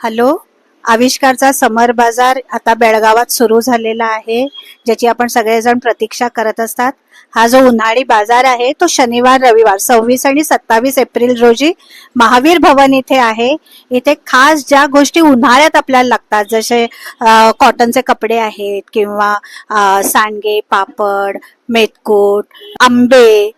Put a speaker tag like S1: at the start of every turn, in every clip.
S1: Hello आविष्कारचा समर बाजार आता बेळगावात सुरू झालेला आहे ज्याची आपण सगळेजण प्रतीक्षा करत असतात. हा जो उन्हाळी बाजार आहे तो शनिवार रविवार सव्वीस आणि सत्तावीस एप्रिल रोजी महावीर भवन इथे आहे. इथे खास ज्या गोष्टी उन्हाळ्यात आपल्याला लागतात जसे कॉटनचे कपडे आहेत किंवा सांडगे पापड मेतकूट आंबे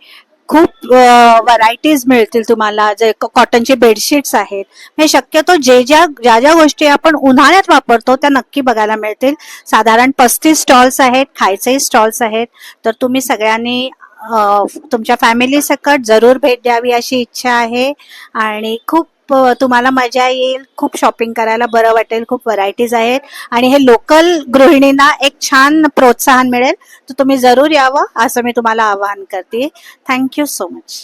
S1: खूप व्हरायटीज मिळतील तुम्हाला. जे कॉटनचे बेडशीट्स आहेत. हे शक्यतो जे ज्या ज्या ज्या गोष्टी आपण उन्हाळ्यात वापरतो त्या नक्की बघायला मिळतील. साधारण पस्तीस स्टॉल्स आहेत खायचेही स्टॉल्स आहेत. तर तुम्ही सगळ्यांनी तुमच्या फॅमिली सकट जरूर भेट द्यावी अशी इच्छा आहे. आणि खूप तुम्हाला मजा येईल खूप शॉपिंग करायला बरं वाटेल खूप व्हरायटीज आहेत. आणि हे लोकल गृहिणींना एक छान प्रोत्साहन मिळेल. तर तुम्ही जरूर यावं असं मी तुम्हाला आवाहन करते. Thank you so
S2: much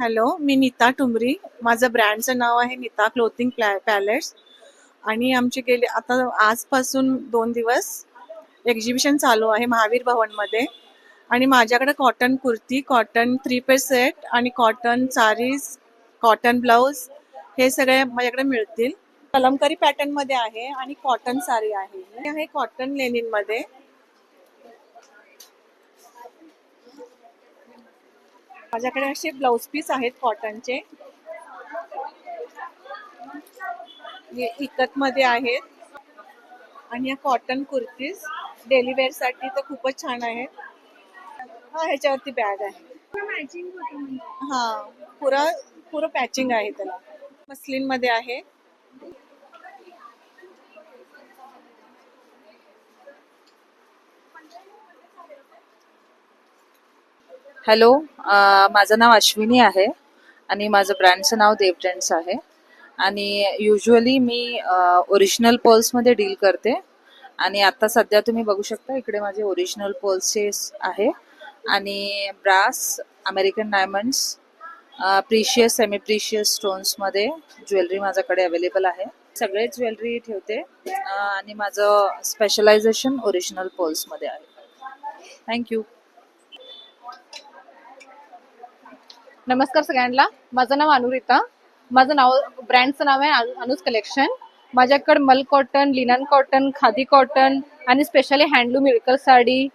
S2: hello मी नीता टुमरी. माझं ब्रँडचं नाव आहे नीता क्लोथिंग पॅलेट्स आणि आमचे गेले आता आजपासून दोन दिवस एक्झिबिशन चालू आहे महावीर भवनमध्ये. आणि माझ्याकडे cotton kurti cotton three piece set आणि कॉटन सारीज कॉटन ब्लाऊज हे सगळे माझ्याकडे मिळतील. कलमकारी पॅटर्नमध्ये आहे आणि कॉटन साडी आहे. हे आहे कॉटन लेनिनमध्ये. माझ्याकडे असे ब्लाऊज पीस आहेत कॉटनचे हे इकत मध्ये आहेत. आणि या कॉटन कुर्तीज डेली वेअरसाठी तर खूपच छान आहेत हा ह्याच्यावरती बॅग आहे. हा पुरा पुरं पॅचिंग आहे त्याला. मस्लिनमध्ये आहे
S3: हॅलो माझं नाव अश्विनी आहे आणि माझं ब्रँडचं नाव देव ब्रँड्स आहे. आणि युजली मी ओरिजिनलमध्ये डील करते. आणि आता सध्या तुम्ही बघू शकता इकडे माझे ओरिजिनल पर्सेस आहे. आणि brass American diamonds precious semi precious स्टोन्समध्ये jewellery माझ्याकडे अवेलेबल आहे. सगळे ज्वेलरी ठेवते. आणि माझं स्पेशलायझेशन ओरिजिनलमध्ये आहे. थँक्यू
S4: नमस्कार सगळ्यांना. माझं नाव अनुरिता. माझं नाव ब्रँडचं नाव आहे अनु- अनुज कलेक्शन माझ्याकडे mul cotton linen cotton khadi cotton आणि specially handloom Irkal saree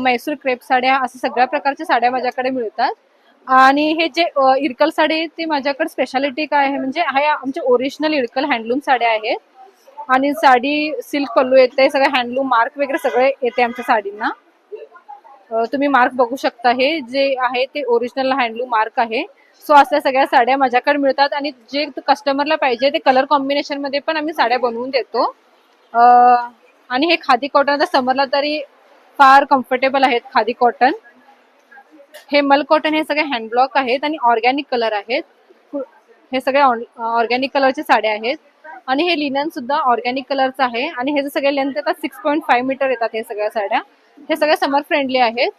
S4: Mysore crepe साड्या असं सगळ्या प्रकारच्या साड्या माझ्याकडे मिळतात. आणि हे जे इरकल साडी आहे, माझ्याकडे स्पेशालिटी काय आहे म्हणजे हा आमचे ओरिजिनल इरकल हँडलूम साड्या आहेत. आणि साडी सिल्क पल्लू येते सगळं हँडलूम मार्क वगैरे सगळे येते आमच्या साडींना. तुम्ही मार्क बघू शकता हे जे आहे ते ओरिजिनल हँडलूम मार्क आहे. सो अशा सगळ्या साड्या माझ्याकडे मिळतात आणि जे कस्टमरला पाहिजे ते कलर कॉम्बिनेशनमध्ये पण आम्ही साड्या बनवून देतो. आणि हे खादी कॉटन आता समरला तरी फार कम्फर्टेबल आहेत खादी कॉटन हे मल कॉटन हे सगळे हँडब्लॉक आहेत आणि ऑर्गॅनिक कलर आहेत. हे सगळे ऑर्गॅनिक कलरचे साड्या आहेत. आणि हे लिनन सुद्धा ऑर्गॅनिक कलरचं आहे. आणि हे जे सगळे लेंथ येतात सिक्स पॉईंट फाईव्ह मीटर येतात हे सगळ्या साड्या. हे सगळ्या समर फ्रेंडली आहेत.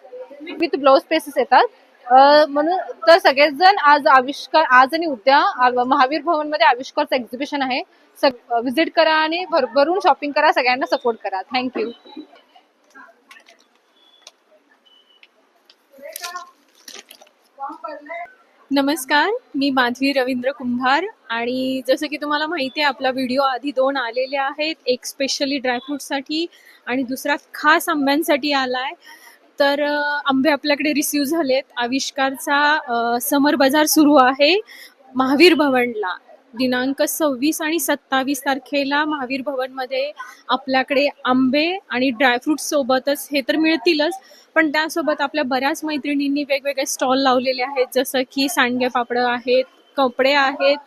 S4: विथ ब्लाउज पीसेस येतात. म्हणून तर सगळेच जण आज आविष्कार आज आणि उद्या महावीर भवनमध्ये आविष्कारचं एक्झिबिशन आहे. विजिट करा आणि भरभरून शॉपिंग करा सगळ्यांना सपोर्ट करा. थँक्यू
S5: नमस्कार मी माधवी रवींद्र कुंभार आणि जसं की तुम्हाला माहिती आहे आपला व्हिडिओ आधी दोन आलेले आहेत. एक स्पेशली ड्रायफ्रूटसाठी आणि दुसरा खास आंब्यांसाठी आलाय. तर आंबे आपल्याकडे रिसिव्ह झालेत. आविष्कारचा समर बाजार सुरू आहे महावीर भवनला. दिनांक सव्वीस आणि सत्तावीस तारखेला महावीर भवनमध्ये आपल्याकडे आंबे आणि ड्रायफ्रूट सोबतच हे तर मिळतीलच पण त्यासोबत आपल्या बऱ्याच मैत्रिणींनी वेगवेगळे स्टॉल लावलेले आहेत. जसं की सांडगे पापड आहेत कपडे आहेत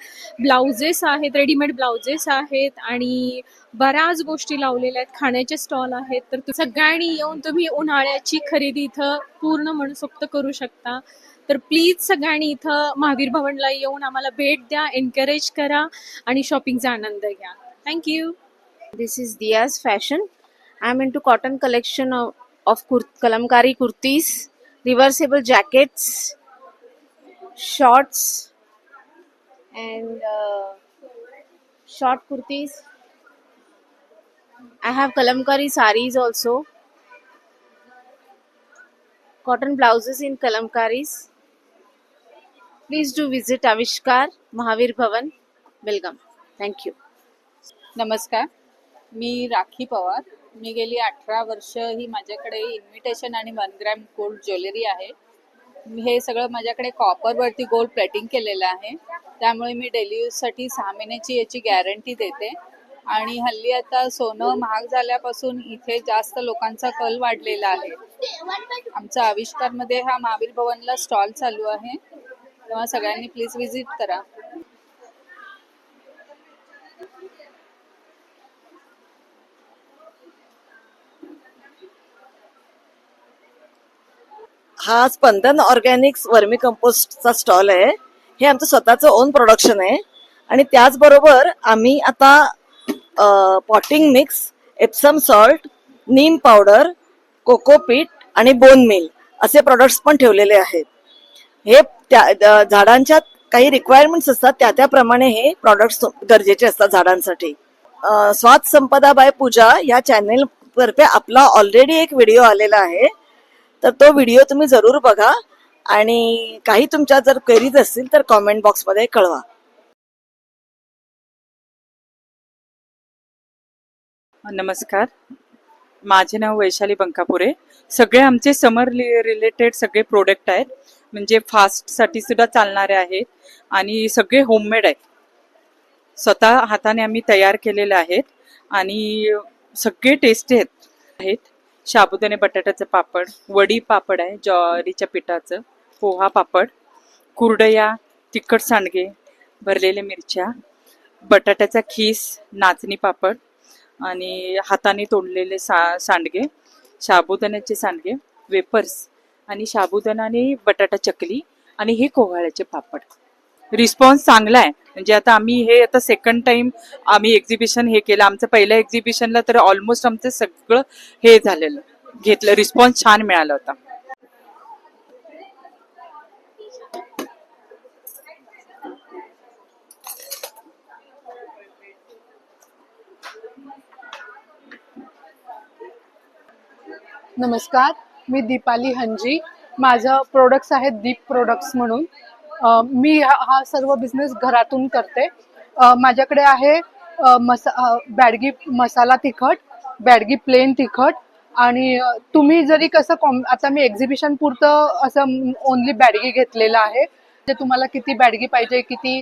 S5: ब्लाउजेस आहेत रेडीमेड ब्लाउजेस आहेत आणि बऱ्याच गोष्टी लावलेल्या आहेत. खाण्याचे स्टॉल आहेत. तर सगळ्यांनी येऊन तुम्ही उन्हाळ्याची खरेदी इथं पूर्ण मनसोक्त करू शकता. तर प्लीज सगळ्यांनी इथं महावीर भवनला येऊन आम्हाला भेट द्या एनकरेज करा आणि शॉपिंगचा आनंद घ्या. Thank you
S6: This is fashion I am into to cotton collection of kur- kalamkari kurtis reversible jackets shorts and uh, short kurtis. I have kalamkari saris also. cotton blouses in kalamkaris. Please do visit Avishkar Mahavir Bhavan, Belgaum. Thank you.
S7: नमस्कार मी राखी पवार मी गेली अठरा वर्ष ही माझ्याकडे invitation आणि one gram gold jewellery आहे मी हे सगळं माझ्याकडे कॉपरवरती गोल्ड प्लेटिंग केलेलं आहे त्यामुळे मी डेली यूजसाठी सहा महिन्याची याची गॅरंटी देते. आणि हल्ली आता सोनं महाग झाल्यापासून इथे जास्त लोकांचा कल वाढलेला आहे. आमचा आविष्कारमध्ये हा महावीर भवनला स्टॉल चालू आहे. तेव्हा सगळ्यांनी प्लीज व्हिजिट करा.
S8: हा स्पंदन ऑर्गॅनिक्स वर्मी कंपोस्टचा स्टॉल आहे. हे आमचं स्वतःचं ओन प्रोडक्शन आहे. आणि त्याचबरोबर आम्ही आता potting mix Epsom salt neem powder cocopeat आणि बोन मिल असे प्रोडक्ट्स पण ठेवलेले आहेत. हे त्या झाडांच्या काही रिक्वायरमेंट्स असतात त्या त्याप्रमाणे हे प्रॉडक्ट्स गरजेचे असतात झाडांसाठी. स्वाद संपदा बाय पूजा या चॅनेल तर्फे आपला ऑलरेडी एक व्हिडिओ आलेला आहे. तर तो व्हिडिओ तुम्ही जरूर बघा. आणि काही तुमच्या जर क्वेरीज असतील तर कॉमेंट बॉक्समध्ये कळवा.
S9: नमस्कार. माझे नाव वैशाली बंकापुरे. सगळे आमचे समर रिलेटेड सगळे प्रोडक्ट आहेत. म्हणजे फास्टसाठी सुद्धा चालणारे आहेत. आणि सगळे होममेड आहेत. स्वतः हाताने आम्ही तयार केलेले आहेत. आणि सगळे टेस्टी आहेत. शाबुदाने बटाट्याचं पापड वडी पापड आहे ज्वारीच्या पिठाचं पोहा पापड कुरडया तिखट सांडगे भरलेल्या मिरच्या बटाट्याचा खीस नाचणी पापड आणि हाताने तोडलेले सा सांडगे साबुदाण्याचे सांडगे वेपर्स आणि साबुदाणा आणि बटाटा चकली आणि हे कोहाळ्याचे पापड. रिस्पॉन्स चांगला आहे. म्हणजे आता आम्ही हे आता सेकंड टाइम आम्ही एक्झिबिशन हे केलं. आमचं पहिल्या एक्झिबिशनला तर ऑलमोस्ट आमचं सगळं हे झालेलं. घेतलं. रिस्पॉन्स छान मिळाला होता.
S10: नमस्कार. मी दीपाली हंजी. माझं प्रोडक्ट्स आहेत दीप प्रोडक्ट्स म्हणून. मी हा हा सर्व बिझनेस घरातून करते. माझ्याकडे आहे मसा बॅडगी मसाला तिखट बॅडगी प्लेन तिखट आणि तुम्ही जरी कसं कॉम आता मी एक्झिबिशन पुरतं असं ओनली बॅडगी घेतलेलं आहे. जे तुम्हाला किती बॅडगी पाहिजे किती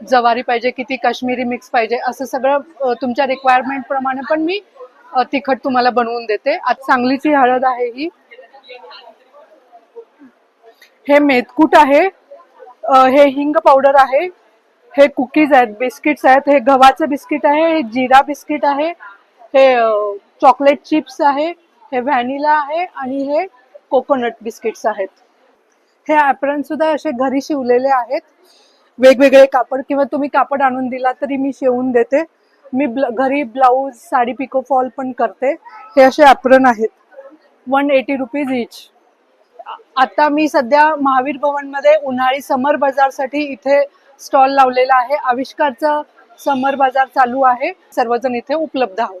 S10: जवारी पाहिजे किती काश्मीरी मिक्स पाहिजे असं सगळं तुमच्या रिक्वायरमेंट प्रमाणे पण मी तिखट तुम्हाला बनवून देते. आज चांगलीची हळद आहे ही. हे मेतकूट आहे. हे हिंग पावडर आहे हे कुकीज आहेत बिस्किट्स आहेत हे गव्हाचे बिस्किट आहे हे जिरा बिस्किट आहे हे चॉकलेट चिप्स आहे हे व्हॅनिला आहे आणि हे कोकोनट बिस्किट्स आहेत. हे ॲप्रन सुद्धा असे घरी शिवलेले आहेत. वेगवेगळे कापड किंवा तुम्ही कापड आणून दिला तरी मी शिवून देते. मी ब्ल घरी ब्लाऊज साडी पिको फॉल पण करते. हे असे ॲप्रन आहेत. वन एटी रुपीज इच आता मी सध्या महावीर भवनमध्ये उन्हाळी समर बाजारसाठी इथे स्टॉल लावलेला आहे. आविष्कारचा समर बाजार चालू आहे. सर्वजण इथे उपलब्ध आहोत.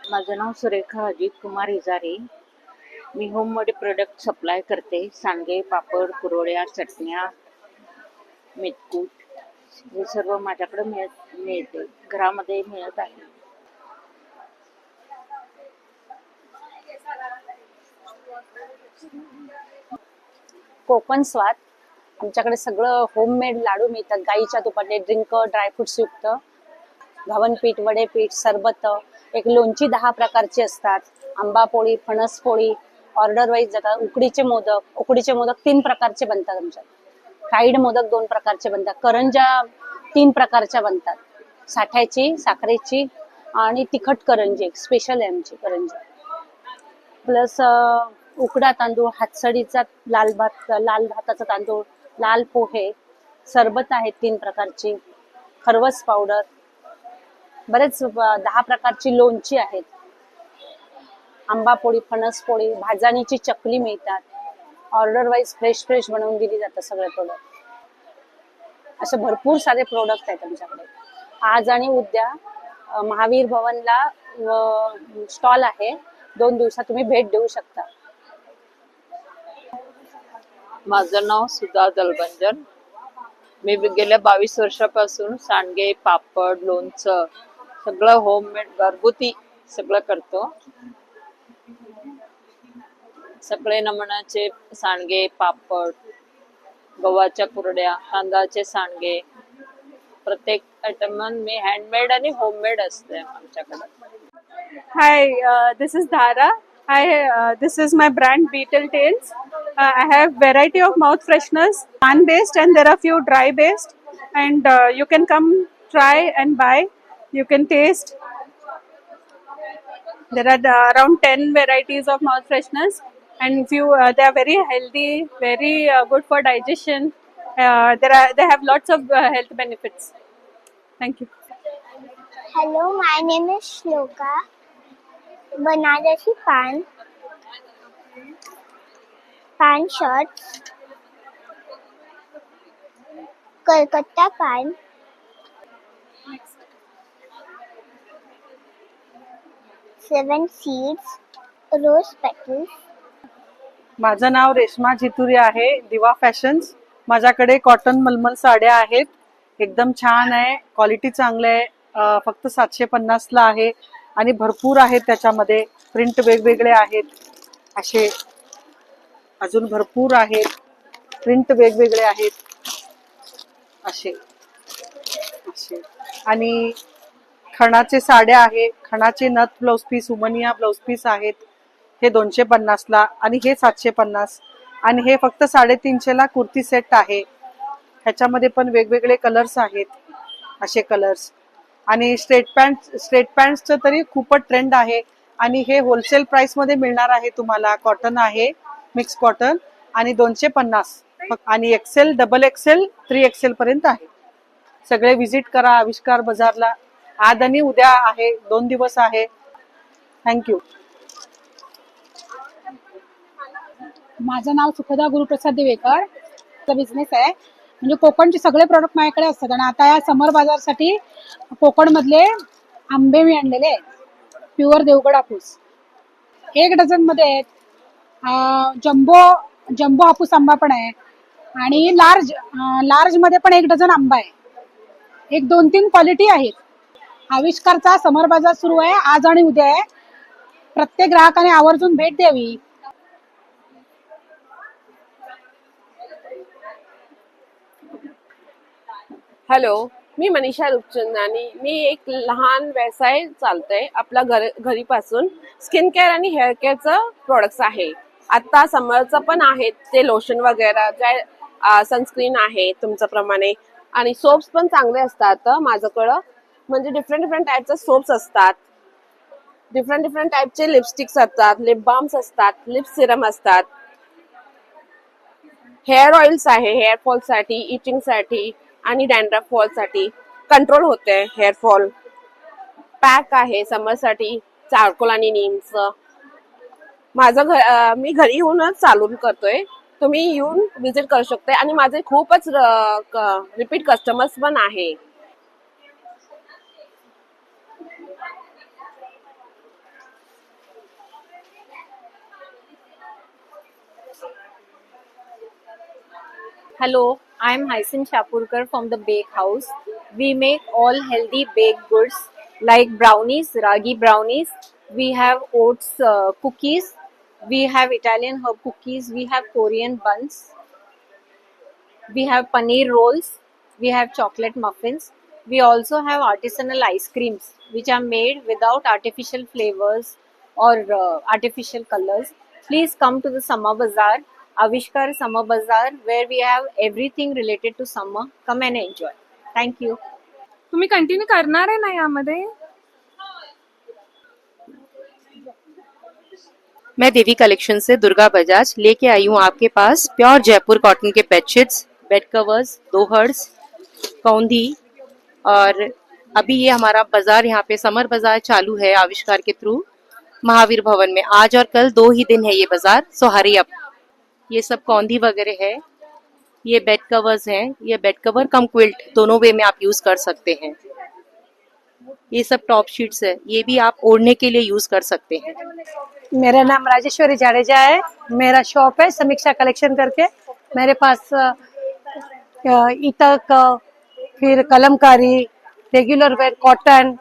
S11: माझं नाव सुरेखा अजित कुमार हिजारी. मी होममेड प्रोडक्ट सप्लाय करते. सांडगे पापड कुरोड्या चटण्या मेतकूट हे सर्व माझ्याकडे मिळत मिळते. घरामध्ये मिळत आहे.
S12: कोकण स्वाद. आमच्याकडे सगळं होममेड लाडू मिळतात. गाईच्या तुपातले ड्रिंक ड्रायफ्रुट्स युक्त. घावनपीठ वडेपीठ सरबत एक लोणची दहा प्रकारची असतात. आंबा पोळी फणस पोळी ऑर्डर वाईज जातात उकडीचे मोदक उकडीचे मोदक तीन प्रकारचे बनतात आमच्यात. फ्राईड मोदक दोन प्रकारचे बनतात करंजा तीन प्रकारच्या बनतात. साठ्याची साखरेची आणि तिखट करंजी एक स्पेशल आहे आमची करंजी. प्लस उकडा तांदूळ हातसडीचा लाल भात लाल भाताचा तांदूळ लाल पोहे सरबत आहेत तीन प्रकारची खरवस पावडर. बरेच दहा प्रकारची लोणची आहेत. आंबा पोळी फणस पोळी भाजणीची चकली मिळतात.
S13: ऑर्डर वाईज फ्रेश फ्रेश बनवून दिली जातात सगळे प्रोडक्ट असे भरपूर सारे प्रोडक्ट आहेत आमच्याकडे. आज आणि उद्या महावीर भवनला स्टॉल आहे. दोन दिवसात तुम्ही भेट देऊ शकता.
S14: माझं नाव सुधा दलबंजन. मी गेल्या बावीस वर्षापासून सांडगे पापड लोणचं सगळं होममेड घरगुती सगळं करतो. सगळे नमुन्याचे सांडगे पापड गव्हाच्या कुरड्या तांदळाचे सांडगे प्रत्येक आयटम मी हँडमेड आणि होममेड असते आमच्याकडे
S15: Hi, uh, this is Dhara. Hi, uh, this is my brand Beetle Tails. Uh, I have variety of mouth fresheners, pan based, and there are few dry based. And uh, you can come try and buy. You can taste. There are uh, around ten varieties of mouth fresheners, and few uh, they are very healthy very uh, good for digestion uh, there are they have lots of uh, health benefits. Thank you.
S16: Hello my name is shloka. Banarasi pan. Pan shorts. Kolkata pan. Seven seeds. Rose petals.
S17: माझं नाव रेश्मा जितुरी आहे दिवा fashions. माझ्याकडे cotton मलमल साड्या आहेत. एकदम छान आहे. क्वालिटी चांगलं आहे. फक्त सातशे पन्नासला आहे आणि भरपूर आहेत त्याच्यामध्ये. प्रिंट वेगवेगळे आहेत. असे अजून भरपूर आहेत. प्रिंट वेगवेगळे आहेत. असे. असे. आणि खणाचे साड्या आहे खणाचे नथ ब्लाऊज पीस उमनिया ब्लाऊज पीस आहेत. हे दोनशे पन्नासला आणि हे सातशे पन्नास. आणि हे फक्त साडेतीनशेला कुर्ती सेट आहे. ह्याच्यामध्ये पण वेगवेगळे कलर्स आहेत. असे कलर्स आणि स्ट्रेट पॅन्ट स्ट्रेट पॅन्टचं तरी खूपच ट्रेंड आहे. आणि हे होलसेल प्राइसमध्ये मिळणार आहे तुम्हाला. कॉटन आहे मिक्स कॉटन आणि दोनशे पन्नास. आणि XL double XL three XL पर्यंत आहे. सगळे विजिट करा. आविष्कार बाजारला. आज आणि उद्या आहे. दोन दिवस आहे. थँक्यू
S18: माझं नाव सुखदा गुरुप्रसाद दिवेकर. बिझनेस आहे. म्हणजे कोकणचे सगळे प्रोडक्ट माझ्याकडे असतात. आणि आता या समर बाजारसाठी कोकणमधले आंबे मी आणलेले आहेत. प्युअर देवगड हापूस. एक डझनमध्ये आहेत. जम्बो जम्बो हापूस आंबा पण आहे. आणि लार्ज लार्जमध्ये पण एक डझन आंबा आहे. एक दोन तीन क्वालिटी आहेत. आविष्कारचा समर बाजार सुरू आहे. आज आणि उद्या आहे. प्रत्येक ग्राहकाने आवर्जून भेट द्यावी.
S19: हॅलो मी मनीषा रूपचंदानी. मी एक लहान व्यवसाय चालतोय आपला घर घरीपासून. स्किन केअर आणि हेअर केअरचं प्रोडक्ट्स आहे. आता समरचं पण आहेत. ते लोशन वगैरे जे सनस्क्रीन आहे तुमच्या प्रमाणे. आणि सोप्स पण चांगले असतात माझ्याकडं. म्हणजे डिफरंट डिफरंट टाईपचे सोप्स असतात. डिफरंट डिफरंट टाईपचे लिपस्टिक्स असतात लिप बाम्स असतात लिप सिरम असतात. हेअर ऑइल्स आहे हेअर इचिंगसाठी साठी. आणि डॅन्ड्रफ फॉलसाठी कंट्रोल होते. हेअर फॉल पॅक आहे समरसाठी चारकोल आणि नीमचं माझं घर मी घरी येऊनच चालू करतोय. तुम्ही येऊन विजिट करू शकते आणि माझे खूपच रिपीट कस्टमर्स पण आहे.
S12: Hello I am Hyacinth Shapurkar from the Bake House. We make all healthy baked goods like brownies, ragi brownies. We have oats uh, cookies. We have Italian herb cookies. We have Korean buns. We have paneer rolls. We have chocolate muffins. We also have artisanal ice creams which are made without artificial flavors or uh, artificial colors. Please come to the Summer Bazaar, Avishkar Summer Bazaar, where we have everything related to summer. Come and enjoy. Thank you.
S20: तुम्ही continue करणार आहे ना यामध्ये
S21: मैं देवी collection से दुर्गा बजाज लेके आई हूँ आपके पास प्योर जयपुर कॉटन के बेडशीट्स बेड कवर्स दो हर्ड्स कौंधी और अभी ये हमारा बाज़ार यहाँ पे समर बाज़ार चालू है आविष्कार के थ्रू महावीर भवन में आज और कल दो ही दिन है ये बाज़ार सो हरी अप ये सब कौंधी वगैरह है, ये बेड कवर्स हैं, ये बेड कवर कम क्विल्ट दोनों वे में आप यूज़ कर सकते हैं। ये सब टॉप शीट्स है, ये भी आप ओढ़ने के लिए यूज़ कर सकते हैं।
S22: मेरा नाम राजेश्वरी जाडेजा है, मेरा शॉप है समीक्षा कलेक्शन करके। मेरे पास इतक फिर कलमकारी रेगुलर वेयर कॉटन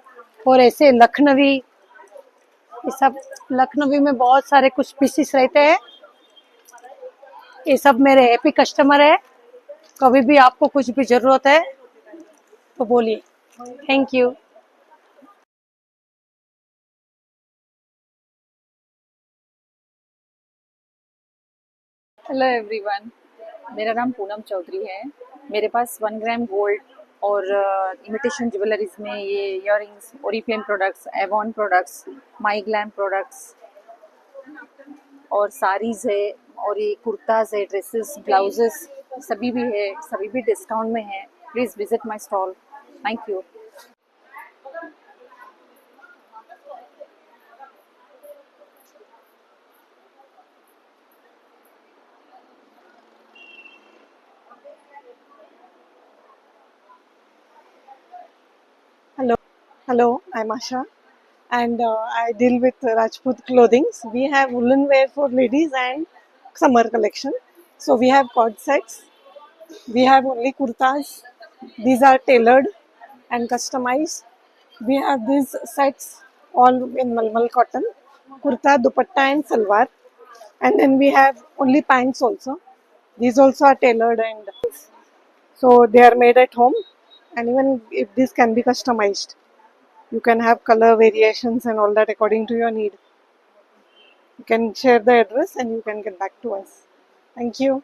S22: और ऐसे लखनवी, ये सब लखनवी में बहुत सारे कुछ पीसीस रहते हैं। ये सब मेरे हैप्पी कस्टमर है। कभी भी आपको कुछ भी ज़रूरत है तो बोलिए। थैंक यू
S17: हेलो एवरीवन मेरा नाम पूनम चौधरी है। मेरे पास वन ग्राम गोल्ड और इमिटेशन ज्वेलरीज में ये earrings Oriflame products Avon products My Glamm products और साड़ीज है और ये कुर्ताज है ड्रेसेस ब्लाउजेस सभी भी है सभी भी डिस्काउंट में है। Please visit my stall thank you
S2: Hello, hello. I'm Asha, and uh, I deal with Rajput clothings. We have woolen wear for ladies and summer collection. So we have cord sets. We have only kurtas. These are tailored and customized. We have these sets all in malmal cotton, kurta, dupatta, and salwar. And then we have only pants also. These also are tailored and so they are made at home and even if this can be customized you can have color variations and all that according to your need you can share the address and you can get back to us thank you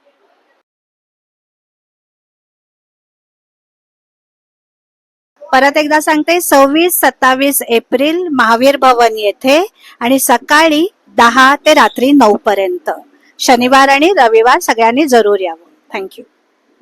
S1: परत एकदा सांगते सव्वीस सत्तावीस April Mahavir भवन येथे आणि सकाळी दहा ते रात्री नऊ पर्यंत शनिवार आणि रविवार सगळ्यांनी जरूर यावं थँक्यू